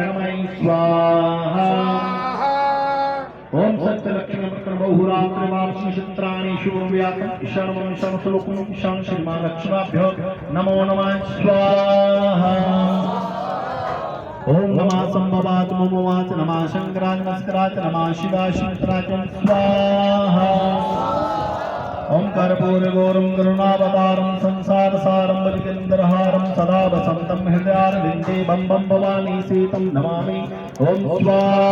शरणमय स्वाहा। ओम सत्यलक्ष्मीप्रकरण बहुरात्र वार्षिषत्राणि शुभम व्याकं शरणं शरणसुलोकं शरण श्रीमा लक्ष्माभ्यो नमो नमः। स्वाहा। ओम नमः संभवात ममवाच नमः शंकराय नमस्काराच नमः शिवाय शिवत्राच स्वाहा। कर्पूरगौरं करुणावतारं संसारसारं बलिकेन्द्रहारं सदा वसन्तं हृदयारविन्दे बं बं भवानी सीतं नमामि ॐ स्वाहा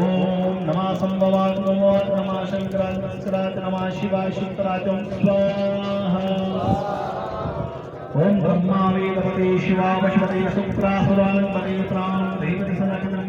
ॐ नमः सम्भवाय नमः नमः शङ्कराय नमस्काराय नमः शिवाय शङ्कराय स्वाहा ॐ ब्रह्मा वेदपते शिवा पशुपते शुक्रासुरान्पते प्राणं देवति सनखनं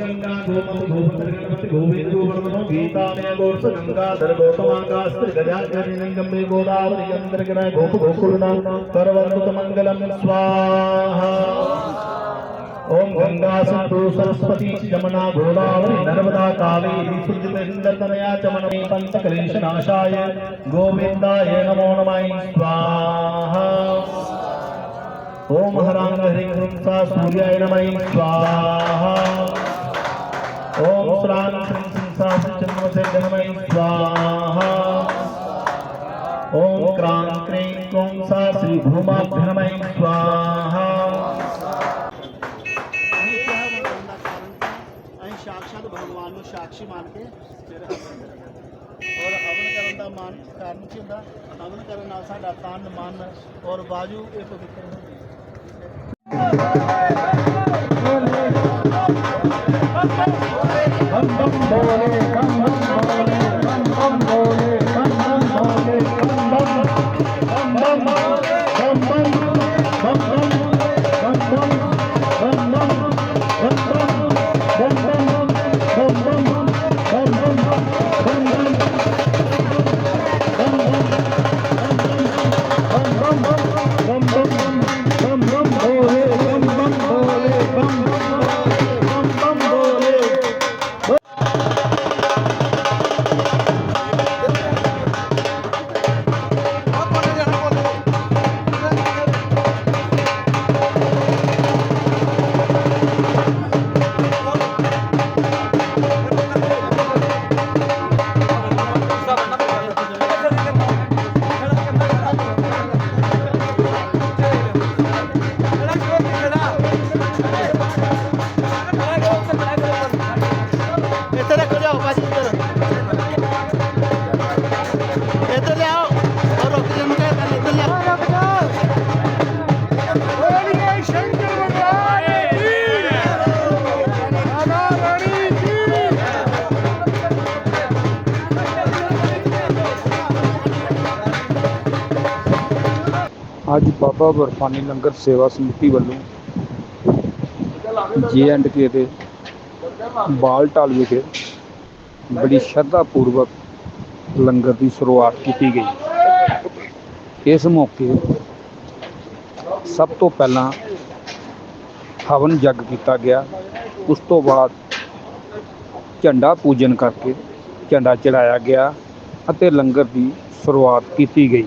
गंगा गोमति गोपति गणपति गोविंद गोवर्धनो गीतामय गोर्स गंगाधर गौतमांगास्त्र गजाधर निगम्बे गोदावरी गोप गोकुलना करवंतु मंगलम स्वाहा ओम गंगा सिंधु सरस्वती यमुना गोदावरी नर्मदा कावेरी सुजलेन्द्रतनया च मनमे पंचकलेश नाशाय गोविंदाय नमो नमः स्वाहा ओम हरांग हरिं ह्रीं सा सूर्याय नमः। स्वाहा। ओम क्रां क्रीं क्रों सा श्री भूमाभ्य नमः स्वाहा ਅਸੀਂ ਸਾਖਸ਼ਾਤ ਭਗਵਾਨ ਨੂੰ ਸਾਖੀ ਮੰਨ ਕੇ ਫਿਰ ਹਵਨ ਕਰਾਂਗੇ ਔਰ ਹਵਨ ਕਰਨ ਦਾ ਮਨ ਕਾਰਨ ਕੀ ਹੁੰਦਾ ਹਵਨ ਕਰਨ ਨਾਲ ਸਾਡਾ ਤਨ ਮਨ ਔਰ ਬਾਜੂ ਇਹ ਪਵਿੱਤਰ ਹੁੰਦੇ बम बम बोले ਅੱਜ ਬਾਬਾ ਬਰਫਾਨੀ ਲੰਗਰ ਸੇਵਾ ਸਮਿਤੀ ਵੱਲੋਂ ਜੇ ਐਂਡ ਕੇ ਦੇ ਬਾਲਟਾਲ ਵਿਖੇ ਬੜੀ ਸ਼ਰਧਾ ਪੂਰਵਕ ਲੰਗਰ ਦੀ ਸ਼ੁਰੂਆਤ ਕੀਤੀ ਗਈ। ਇਸ ਮੌਕੇ ਸਭ ਤੋਂ ਪਹਿਲਾਂ ਹਵਨ ਜਗ ਕੀਤਾ ਗਿਆ। ਉਸ ਤੋਂ ਬਾਅਦ ਝੰਡਾ ਪੂਜਨ ਕਰਕੇ ਝੰਡਾ ਚੜਾਇਆ ਗਿਆ ਅਤੇ ਲੰਗਰ ਦੀ ਸ਼ੁਰੂਆਤ ਕੀਤੀ ਗਈ।